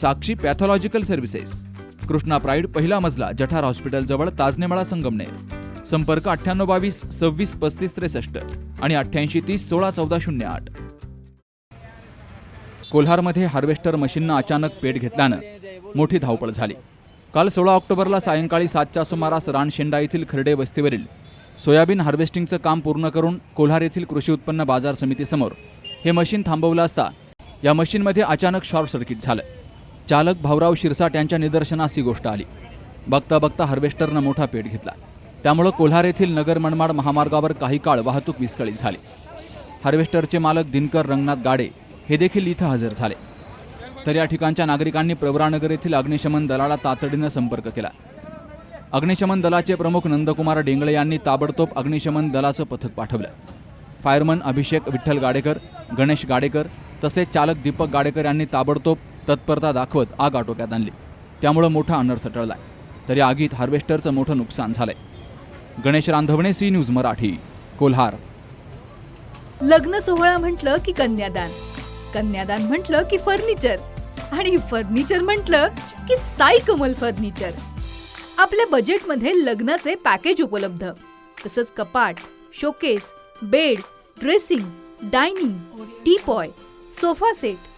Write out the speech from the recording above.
Sakshi pathological services. Krishna pride पहिला मजला जठार hospital जवळ ताजनेमाळा संगमनेर. संपर्क अठ्ठ्याण्णव बावीस सव्वीस पस्तीस त्रेसष्ट आणि अठ्ठ्याऐंशी तीस सोळा चौदा शून्य आठ. कोल्हारमध्ये हार्वेस्टर मशीननं अचानक पेट घेतल्यानं मोठी धावपळ झाली. काल सोळा ऑक्टोबरला सायंकाळी सातच्या सुमारास रानशेंडा येथील खर्डे वस्तीवरील सोयाबीन हार्वेस्टिंगचं काम पूर्ण करून कोल्हार येथील कृषी उत्पन्न बाजार समितीसमोर हे मशीन थांबवलं असता या मशीनमध्ये अचानक शॉर्ट सर्किट झालं. चालक भाऊराव शिरसाट यांच्या निदर्शनास ही गोष्ट आली. बघता बघता हार्वेस्टरनं मोठा पेट घेतला. त्यामुळं कोल्हार येथील नगर मनमाड महामार्गावर काही काळ वाहतूक विस्कळीत झाली. हार्वेस्टरचे मालक दिनकर रंगनाथ गाडे हे देखील इथं हजर झाले. तर या ठिकाणच्या नागरिकांनी प्रवरानगर येथील अग्निशमन दलाला तातडीनं संपर्क केला. अग्निशमन दलाचे प्रमुख नंदकुमार डेंगळे यांनी ताबडतोब अग्निशमन दलाचं पथक पाठवलं. फायरमन अभिषेक विठ्ठल गाडेकर गणेश गाडेकर तसेच चालक दीपक गाडेकर यांनी ताबडतोब तत्परता दाखवत आग आटोक्यात आणली. त्यामुळं मोठा अनर्थ टळला तरी आगीत हार्वेस्टरचं मोठं नुकसान झालंय. Ganesh Randhavane C news Marathi Kolhar. लग्न सोहळा म्हटलं की कन्यादान. कन्यादान म्हटलं की फर्निचर. आणि फर्निचर म्हटलं की साई कमल फर्निचर. आपल्या बजेटमध्ये लग्नाचे पॅकेज उपलब्ध. तसंच कपाट showcase bed dressing dining teapoy sofa set